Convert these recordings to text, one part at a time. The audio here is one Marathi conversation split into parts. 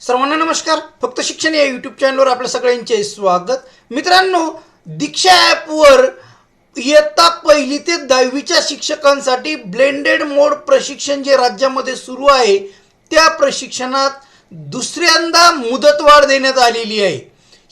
सर्वांना नमस्कार. फक्त शिक्षण या यूट्यूब चॅनलवर आपल्या सगळ्यांचे स्वागत. मित्रांनो दीक्षा ॲपवर इयत्ता पहिली ते दहावीच्या शिक्षकांसाठी ब्लेंडेड मोड प्रशिक्षण जे राज्यामध्ये सुरू आहे त्या प्रशिक्षणात दुसऱ्यांदा मुदतवाढ देण्यात आलेली आहे.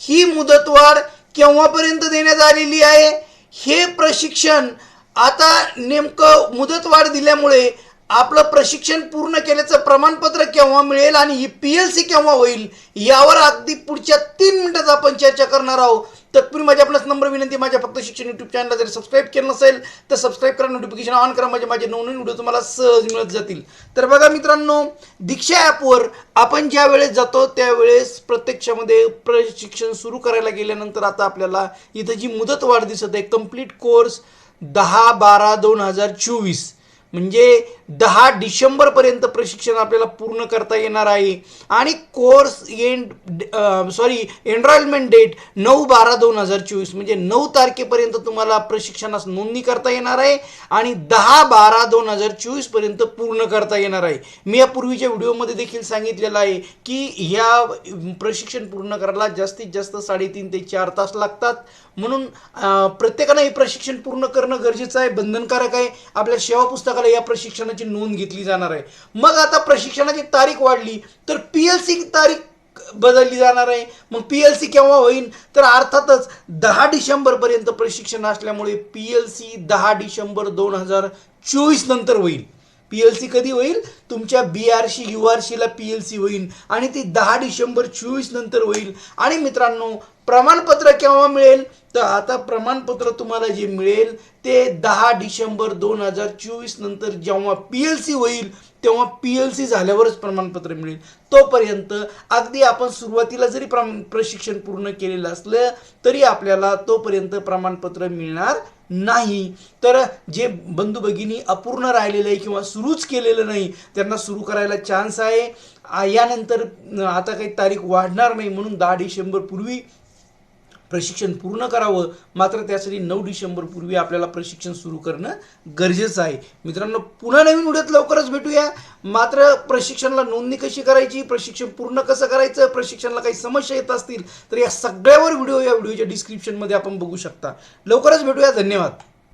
ही मुदतवाढ केव्हापर्यंत देण्यात आलेली आहे? हे प्रशिक्षण आता नेमकं मुदतवाढ दिल्यामुळे आपलं प्रशिक्षण पूर्ण केल्याचं प्रमाणपत्र केव्हा मिळेल आणि ही पी एल सी केव्हा होईल यावर अगदी पुढच्या तीन मिनिटात आपण चर्चा करणार आहोत. तत्पूर्वी माझी आपल्याच नंबर विनंती माझ्या फक्त शिक्षण यूट्यूब चॅनलला जर सबस्क्राईब केलं नसेल तर सबस्क्राईब करा नोटिफिकेशन ऑन करा म्हणजे माझे नवनवीन व्हिडिओ तुम्हाला सहज मिळत जातील. तर बघा मित्रांनो दीक्षा ॲपवर आपण ज्या वेळेस जातो त्यावेळेस प्रत्यक्षामध्ये प्रशिक्षण सुरू करायला गेल्यानंतर आता आपल्याला इथं जी मुदतवाढ दिसत आहे कंप्लीट कोर्स दहा बारा दोन हजार चोवीस. म्हणजे दहा डिसेंबरपर्यंत प्रशिक्षण आपल्याला पूर्ण करता येणार आहे. आणि course end sorry enrolment date नऊ बारा दोन हजार चोवीस म्हणजे नऊ तारखेपर्यंत तुम्हाला प्रशिक्षणास नोंदणी करता येणार आहे आणि दहा बारा दोन हजार चोवीसपर्यंत पूर्ण करता येणार आहे. मी या पूर्वीच्या व्हिडिओमध्ये देखील सांगितलेलं आहे की ह्या प्रशिक्षण पूर्ण करायला जास्तीत जास्त साडेतीन ते चार तास लागतात. म्हणून प्रत्येकानं हे प्रशिक्षण पूर्ण करणं गरजेचं आहे बंधनकारक आहे. आपल्या सेवा पुस्तकाला या प्रशिक्षणाची नोंद घेतली जाणार आहे. मग आता प्रशिक्षणाची तारीख वाढली तर पी एल सी तारीख बदलली जाणार आहे. मग पी एल सी केव्हा होईल? तर अर्थातच दहा डिसेंबरपर्यंत प्रशिक्षण असल्यामुळे पी एल सी दहा डिसेंबर दोन हजार चोवीस नंतर होईल. पी एल सी कधी होईल? तुमच्या B R C U R सीला पी एल सी होईल. आणि ती दहा डिसेंबर चोवीस नंतर होईल. आणि मित्रांनो प्रमाणपत्र केव्हा मिळेल? तर आता प्रमाणपत्र तुम्हाला जे मिळेल ते दहा डिसेंबर दोन हजार चोवीस नंतर जेव्हा पी एल सी होईल तेव्हा पी एल सी झाल्यावरच प्रमाणपत्र मिळेल. तोपर्यंत अगदी आपण सुरुवातीला जरी प्रम प्रशिक्षण पूर्ण केलेलं असलं तरी आपल्याला तोपर्यंत प्रमाणपत्र मिळणार नाही. तर जे बंधू भगिनी अपूर्ण राहिलेलं आहे किंवा सुरूच केलेलं नाही त्यांना सुरू करायला चान्स आहे. यानंतर आता काही तारीख वाढणार नाही म्हणून दहा डिसेंबर पूर्वी प्रशिक्षण पूर्ण करावं. मात्र त्यासाठी नऊ डिसेंबरपूर्वी आपल्याला प्रशिक्षण सुरू करणं गरजेचं आहे. मित्रांनो पुन्हा नवीन व्हिडिओत लवकरच भेटूया. मात्र प्रशिक्षणाला नोंदणी कशी करायची? प्रशिक्षण पूर्ण कसं करायचं? प्रशिक्षणाला काही समस्या येत असतील तर या सगळ्यावर व्हिडिओ या व्हिडिओच्या डिस्क्रिप्शनमध्ये आपण बघू शकता. लवकरच भेटूया. धन्यवाद.